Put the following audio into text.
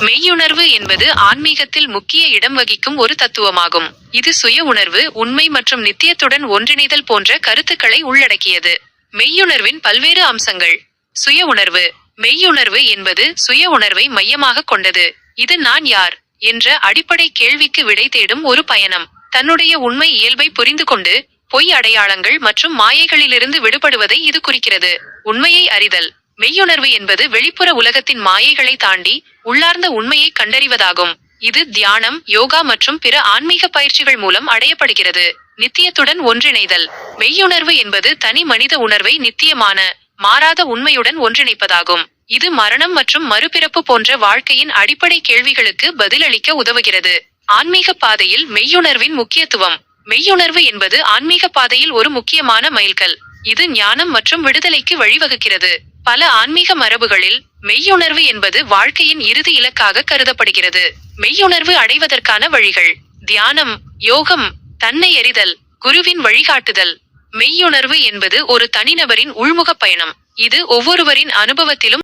மெய்யுணர்வு என்பது ஆன்மீகத்தில் முக்கிய இடம் வகிக்கும் ஒரு தத்துவமாகும். இது சுய உணர்வு உண்மை மற்றும் நித்தியத்துடன் ஒன்றிணைதல் போன்ற கருத்துக்களை உள்ளடக்கியது. மெய்யுணர்வின் பல்வேறு அம்சங்கள். சுய உணர்வு. மெய்யுணர்வு என்பது சுய உணர்வை மையமாக கொண்டது. இது நான் யார்? என்ற அடிப்படை கேள்விக்கு விடை தேடும் ஒரு பயணம். தன்னுடைய உண்மை இயல்பை புரிந்து கொண்டு பொய் அடையாளங்கள் மற்றும் மாயைகளிலிருந்து விடுபடுவதை இது குறிக்கிறது. உண்மையை அறிதல். மெய்யுணர்வு என்பது வெளிப்புற உலகத்தின் மாயைகளை தாண்டி உள்ளார்ந்த உண்மையை கண்டறிவதாகும். இது தியானம் யோகா மற்றும் பிற ஆன்மீக பயிற்சிகள் மூலம் அடையப்படுகிறது. நித்தியத்துடன் ஒன்றிணைதல். மெய்யுணர்வு என்பது தனி மனித உணர்வை நித்தியமான மாறாத உண்மையுடன் ஒன்றிணைப்பதாகும். இது மரணம் மற்றும் மறுபிறப்பு போன்ற வாழ்க்கையின் அடிப்படை கேள்விகளுக்கு பதிலளிக்க உதவுகிறது. ஆன்மீக பாதையில் மெய்யுணர்வின் முக்கியத்துவம். மெய்யுணர்வு என்பது ஆன்மீக பாதையில் ஒரு முக்கியமான மைல்கல். இது ஞானம் மற்றும் விடுதலைக்கு வழிவகுக்கிறது. பல ஆன்மீக மரபுகளில் மெய்யுணர்வு என்பது வாழ்க்கையின் இறுதி இலக்காக கருதப்படுகிறது. மெய்யுணர்வு அடைவதற்கான வழிகள் தியானம் யோகம் தன்னை எறிதல் குருவின் வழிகாட்டுதல். மெய்யுணர்வு என்பது ஒரு தனிநபரின் உள்முக பயணம். இது ஒவ்வொருவரின் அனுபவத்திலும்